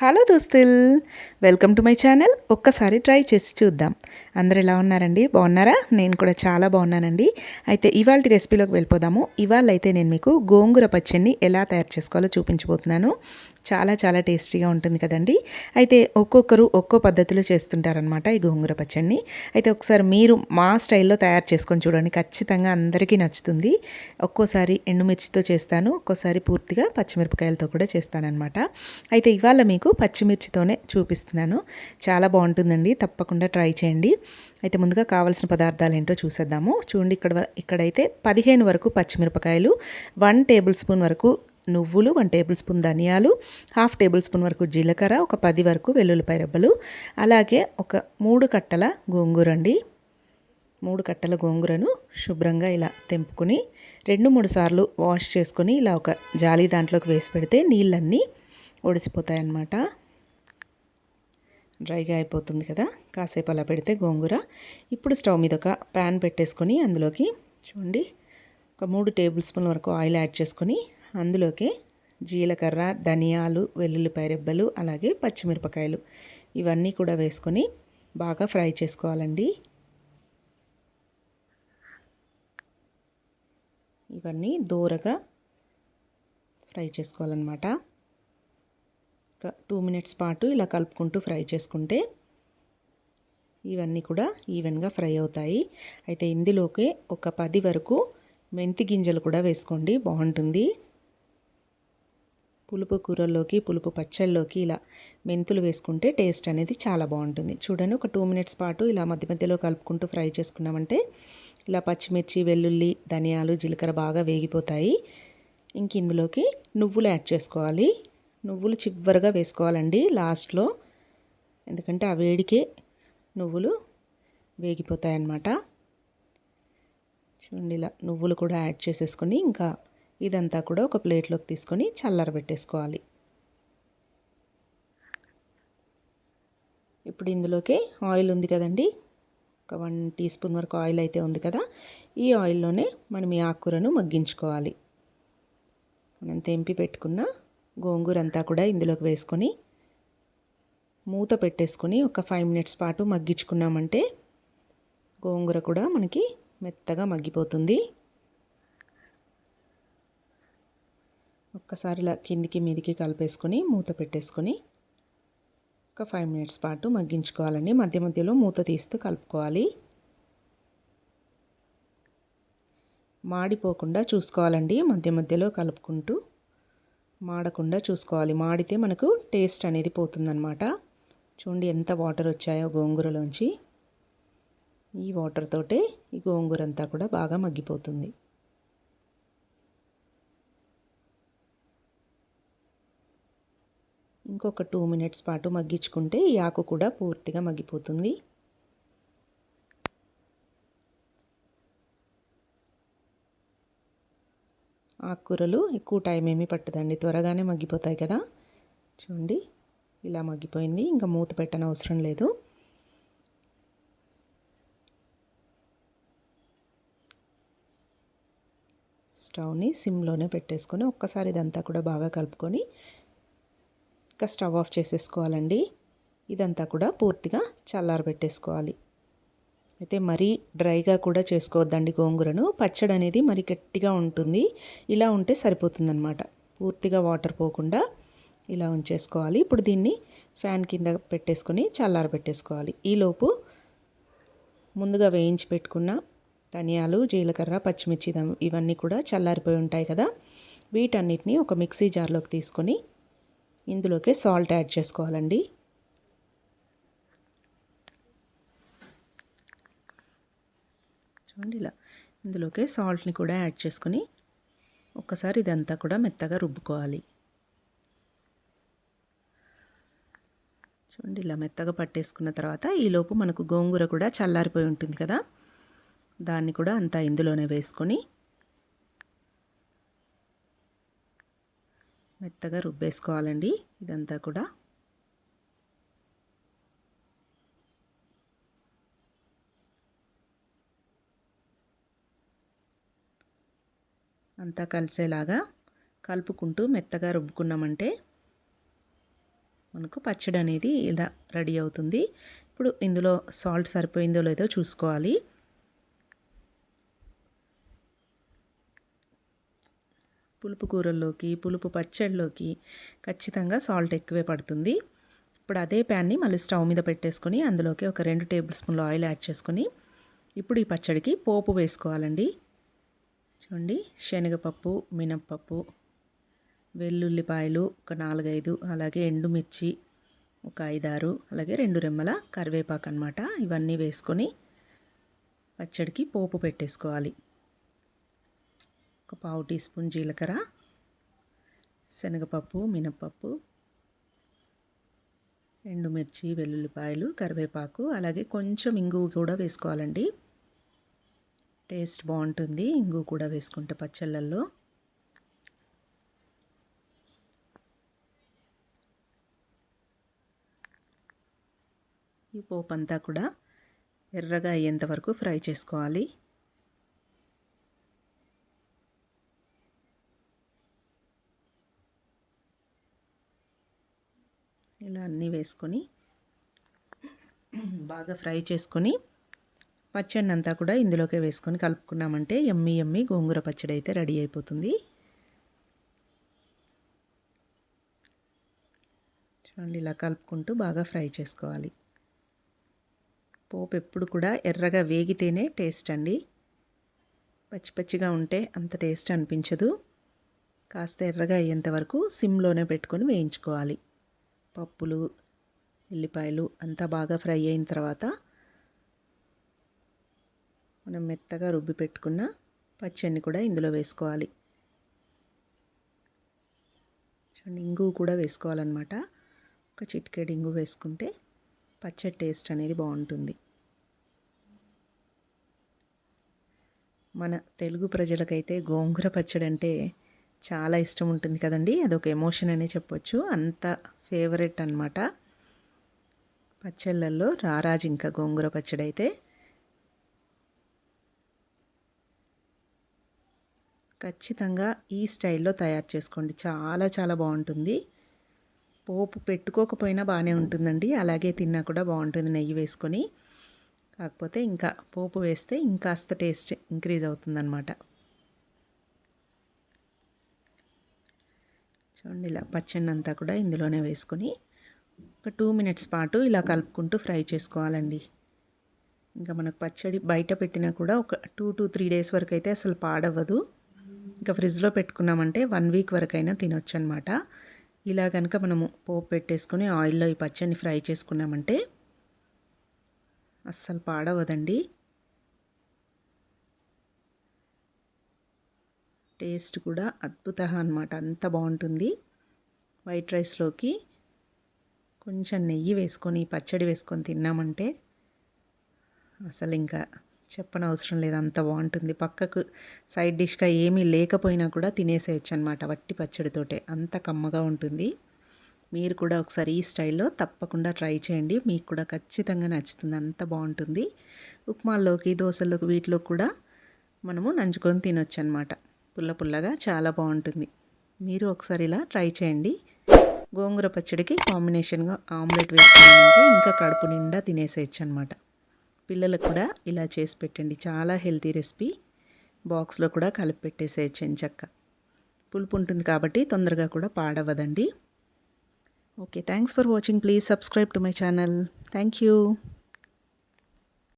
Hello దోస్తుల్ welcome to my channel. ఒక్కసారి try చేసి చూద్దాం. అందరు ఎలా ఉన్నారండి? బాగున్నారా? నేను కూడా చాలా బాగున్నానండి. అయితే ఇవాళ రెసిపీలోకి వెళ్ళిపోదాము. ఇవాళ అయితే నేను మీకు గోంగూర పచ్చడిని ఎలా తయారు చేసుకోవాలో చూపించబోతున్నాను. చాలా చాలా టేస్టీగా ఉంటుంది కదండి. అయితే ఒక్కొక్కరు ఒక్కో పద్ధతిలో చేస్తుంటారనమాట ఈ గోంగూర పచ్చడిని. అయితే ఒకసారి మీరు మా స్టైల్లో తయారు చేసుకొని చూడండి. ఖచ్చితంగా అందరికీ నచ్చుతుంది. ఒక్కోసారి ఎండుమిర్చితో చేస్తాను. ఒక్కోసారి పూర్తిగా పచ్చిమిరపకాయలతో కూడా చేస్తానన్నమాట. అయితే ఇవాళ మీకు పచ్చిమిర్చితోనే చూపిస్తున్నాను. చాలా బాగుంటుందండి. తప్పకుండా ట్రై చేయండి. అయితే ముందుగా కావాల్సిన పదార్థాలు ఏంటో చూసేద్దాము. చూడండి ఇక్కడ ఇక్కడైతే పదిహేను వరకు పచ్చిమిరపకాయలు వన్ టేబుల్ స్పూన్ వరకు నువ్వులు వన్ టేబుల్ స్పూన్ ధనియాలు హాఫ్ టేబుల్ స్పూన్ వరకు జీలకర్ర ఒక పది వరకు వెల్లుల్లిపాయ రెబ్బలు అలాగే ఒక మూడు కట్టల గోంగూర అండి. మూడు కట్టల గోంగూరను శుభ్రంగా ఇలా తెంపుకొని రెండు మూడు సార్లు వాష్ చేసుకొని ఇలా ఒక జాలి దాంట్లోకి వేసి పెడితే నీళ్ళన్నీ ఒడిసిపోతాయి అన్నమాట డ్రైగా అయిపోతుంది కదా. కాసేపు అలా పెడితే గోంగూర. ఇప్పుడు స్టవ్ మీద ఒక ప్యాన్ పెట్టేసుకొని అందులోకి చూడండి ఒక మూడు టేబుల్ స్పూన్ వరకు ఆయిల్ యాడ్ చేసుకొని అందులోకి జీలకర్ర ధనియాలు వెల్లుల్లిపాయ రెబ్బలు అలాగే పచ్చిమిరపకాయలు ఇవన్నీ కూడా వేసుకొని బాగా ఫ్రై చేసుకోవాలండి. ఇవన్నీ దూరగా ఫ్రై చేసుకోవాలన్నమాట. టూ మినిట్స్ పాటు ఇలా కలుపుకుంటూ ఫ్రై చేసుకుంటే ఇవన్నీ కూడా ఈవెన్గా ఫ్రై అవుతాయి. అయితే ఇందులోకి ఒక పది వరకు మెంతి గింజలు కూడా వేసుకోండి. బాగుంటుంది. పులుపు కూరల్లోకి పులుపు పచ్చళ్ళలోకి ఇలా మెంతులు వేసుకుంటే టేస్ట్ అనేది చాలా బాగుంటుంది. చూడండి ఒక టూ మినిట్స్ పాటు ఇలా మధ్య మధ్యలో కలుపుకుంటూ ఫ్రై చేసుకున్నామంటే ఇలా పచ్చిమిర్చి వెల్లుల్లి ధనియాలు జీలకర్ర బాగా వేగిపోతాయి. ఇంక ఇందులోకి నువ్వులు యాడ్ చేసుకోవాలి. నువ్వులు చివరిగా వేసుకోవాలండి లాస్ట్లో. ఎందుకంటే ఆ వేడికే నువ్వులు వేగిపోతాయి అన్నమాట చూడండి ఇలా నువ్వులు కూడా యాడ్ చేసేసుకొని ఇంకా ఇదంతా కూడా ఒక ప్లేట్లోకి తీసుకొని చల్లారబెట్టేసుకోవాలి ఇప్పుడు ఇందులోకి ఆయిల్ ఉంది కదండి. ఒక వన్ టీ స్పూన్ వరకు ఆయిల్ అయితే ఉంది కదా. ఈ ఆయిల్లోనే మనం ఈ ఆకుకూరను మగ్గించుకోవాలి. మనం తెంపి పెట్టుకున్న గోంగూర అంతా కూడా ఇందులోకి వేసుకొని మూత పెట్టేసుకొని ఒక ఫైవ్ మినిట్స్ పాటు మగ్గించుకున్నామంటే గోంగూర కూడా మనకి మెత్తగా మగ్గిపోతుంది. ఒక్కసారి ఇలా కిందికి మీదికి కలిపేసుకొని మూత పెట్టేసుకొని ఒక ఫైవ్ మినిట్స్ పాటు మగ్గించుకోవాలండి. మధ్య మధ్యలో మూత తీస్తూ కలుపుకోవాలి. మాడిపోకుండా చూసుకోవాలండి. మధ్య మధ్యలో కలుపుకుంటూ మాడకుండా చూసుకోవాలి. మాడితే మనకు టేస్ట్ అనేది పోతుందన్నమాట. చూడండి ఎంత వాటర్ వచ్చాయో గోంగూరలోంచి. ఈ వాటర్ తోటే ఈ గోంగూర అంతా కూడా బాగా మగ్గిపోతుంది. ఇంకొక టూ మినిట్స్ పాటు మగ్గించుకుంటే ఈ ఆకు కూడా పూర్తిగా మగ్గిపోతుంది. ఆకుకూరలు ఎక్కువ టైం ఏమీ పట్టదండి. త్వరగానే మగ్గిపోతాయి కదా. చూడండి ఇలా మగ్గిపోయింది. ఇంకా మూత పెట్టని అవసరం లేదు. స్టవ్ని సిమ్లోనే పెట్టేసుకొని ఒక్కసారి ఇదంతా కూడా బాగా కలుపుకొని ఇంకా స్టవ్ ఆఫ్ చేసేసుకోవాలండి. ఇదంతా కూడా పూర్తిగా చల్లారబెట్టేసుకోవాలి. అయితే మరీ డ్రైగా కూడా చేసుకోవద్దండి గోంగూరను. పచ్చడి అనేది మరి గట్టిగా ఉంటుంది. ఇలా ఉంటే సరిపోతుందన్నమాట. పూర్తిగా వాటర్ పోకుండా ఇలా ఉంచేసుకోవాలి. ఇప్పుడు దీన్ని ఫ్యాన్ కింద పెట్టేసుకొని చల్లారబెట్టేసుకోవాలి ఈలోపు ముందుగా వేయించి పెట్టుకున్న ధనియాలు జీలకర్ర పచ్చిమిర్చి ఇవన్నీ కూడా చల్లారిపోయి ఉంటాయి కదా. వీటన్నిటిని ఒక మిక్సీ జార్లోకి తీసుకొని ఇందులోకి సాల్ట్ యాడ్ చేసుకోవాలండి. చూడండి ఇలా. ఇందులోకి సాల్ట్ని కూడా యాడ్ చేసుకొని ఒక్కసారి ఇదంతా కూడా మెత్తగా రుబ్బుకోవాలి. చూడండి ఇలా మెత్తగా పట్టేసుకున్న తర్వాత ఈలోపు మనకు గోంగూర కూడా చల్లారిపోయి ఉంటుంది కదా. దాన్ని కూడా అంతా ఇందులోనే వేసుకొని మెత్తగా రుబ్బేసుకోవాలండి. ఇదంతా కూడా అంతా కలిసేలాగా కలుపుకుంటూ మెత్తగా రుబ్బుకున్నామంటే మనకు పచ్చడి అనేది ఇలా రెడీ అవుతుంది. ఇప్పుడు ఇందులో సాల్ట్ సరిపోయిందో లేదో చూసుకోవాలి. పులుపు కూరల్లోకి పులుపు పచ్చడిలోకి ఖచ్చితంగా సాల్ట్ ఎక్కువే పడుతుంది. ఇప్పుడు అదే ప్యాన్ని మళ్ళీ స్టవ్ మీద పెట్టేసుకొని అందులోకి ఒక రెండు టేబుల్ స్పూన్లు ఆయిల్ యాడ్ చేసుకొని ఇప్పుడు ఈ పచ్చడికి పోపు వేసుకోవాలండి. చూడండి శనగపప్పు మినప్పప్పు వెల్లుల్లిపాయలు ఒక నాలుగైదు అలాగే ఎండుమిర్చి ఒక ఐదారు అలాగే రెండు రెమ్మల కరివేపాకు అనమాట ఇవన్నీ వేసుకొని పచ్చడికి పోపు పెట్టేసుకోవాలి. ఒక పావు టీ స్పూన్ జీలకర్ర శనగపప్పు మినప్పప్పు ఎండుమిర్చి వెల్లుల్లిపాయలు కరివేపాకు అలాగే కొంచెం ఇంగువ కూడా వేసుకోవాలండి. టేస్ట్ బాగుంటుంది. ఇంగు కూడా వేసుకుంటే పచ్చళ్ళల్లో. ఈ పోపు అంతా కూడా ఎర్రగా అయ్యేంత వరకు ఫ్రై చేసుకోవాలి. ఇలా అన్నీ వేసుకొని బాగా ఫ్రై చేసుకొని పచ్చడి అంతా కూడా ఇందులోకే వేసుకొని కలుపుకున్నామంటే ఎమ్మి ఎమ్మి గోంగూర పచ్చడి అయితే రెడీ అయిపోతుంది. చూడండి ఇలా కలుపుకుంటూ బాగా ఫ్రై చేసుకోవాలి. పోపు ఎప్పుడు కూడా ఎర్రగా వేగితేనే టేస్ట్ అండి. పచ్చి పచ్చిగా ఉంటే అంత టేస్ట్ అనిపించదు. కాస్త ఎర్రగా అయ్యేంత వరకు సిమ్లోనే పెట్టుకొని వేయించుకోవాలి. పప్పులు ఎల్లిపాయలు అంతా బాగా ఫ్రై అయిన తర్వాత మనం మెత్తగా రుబ్బి పెట్టుకున్న పచ్చడిని కూడా ఇందులో వేసుకోవాలి. చూడండి ఇంగు కూడా వేసుకోవాలన్నమాట. ఒక చిటికెడు ఇంగు వేసుకుంటే పచ్చడి టేస్ట్ అనేది బాగుంటుంది. మన తెలుగు ప్రజలకైతే గోంగూర పచ్చడి అంటే చాలా ఇష్టం ఉంటుంది కదండి. అదొక ఎమోషన్ అనే చెప్పొచ్చు. అంత ఫేవరెట్ అనమాట పచ్చళ్ళల్లో రారాజు ఇంకా గోంగూర పచ్చడి అయితే ఖచ్చితంగా ఈ స్టైల్లో తయారు చేసుకోండి. చాలా చాలా బాగుంటుంది. పోపు పెట్టుకోకపోయినా బాగానే ఉంటుందండి. అలాగే తిన్నా కూడా బాగుంటుంది నెయ్యి వేసుకొని. కాకపోతే ఇంకా పోపు వేస్తే ఇంకాస్త టేస్ట్ ఇంక్రీజ్ అవుతుందన్నమాట. చూడండి ఇలా పచ్చడి అంతా కూడా ఇందులోనే వేసుకొని ఒక టూ మినిట్స్ పాటు ఇలా కలుపుకుంటూ ఫ్రై చేసుకోవాలండి. ఇంకా మనకు పచ్చడి బయట పెట్టినా కూడా ఒక టూ టు త్రీ డేస్ వరకు అయితే అసలు పాడవ్వదు. ఇంకా ఫ్రిడ్జ్లో పెట్టుకున్నామంటే వన్ వీక్ వరకైనా తినొచ్చు అనమాట ఇలా కనుక మనము పోపు పెట్టేసుకొని ఆయిల్లో ఈ పచ్చడిని ఫ్రై చేసుకున్నామంటే అస్సలు పాడవదండి. టేస్ట్ కూడా అద్భుత అనమాట అంత బాగుంటుంది. వైట్ రైస్లోకి కొంచెం నెయ్యి వేసుకొని పచ్చడి వేసుకొని తిన్నామంటే అసలు ఇంకా చెప్పనవసరం లేదు అంత బాగుంటుంది. పక్కకు సైడ్ డిష్గా ఏమీ లేకపోయినా కూడా తినేసేయచ్చు అనమాట వట్టి పచ్చడితోటే అంత కమ్మగా ఉంటుంది. మీరు కూడా ఒకసారి ఈ స్టైల్లో తప్పకుండా ట్రై చేయండి. మీకు కూడా ఖచ్చితంగా నచ్చుతుంది. అంత బాగుంటుంది. ఉప్మాల్లోకి దోశల్లోకి వీటిలో కూడా మనము నంచుకొని తినొచ్చు అనమాట పుల్ల పుల్లగా చాలా బాగుంటుంది. మీరు ఒకసారి ఇలా ట్రై చేయండి. గోంగూర పచ్చడికి కాంబినేషన్గా ఆమ్లెట్ వేసుకున్నామంటే ఇంకా కడుపు నిండా తినేసేయచ్చు అనమాట పిల్లలకు కూడా ఇలా చేసి పెట్టండి. చాలా హెల్తీ రెసిపీ. బాక్స్లో కూడా కలిపి పెట్టేసేయచ్చు చక్క పులుపు ఉంటుంది కాబట్టి తొందరగా కూడా పాడవదండి. Okay thanks for watching. Please subscribe to my channel. Thank you.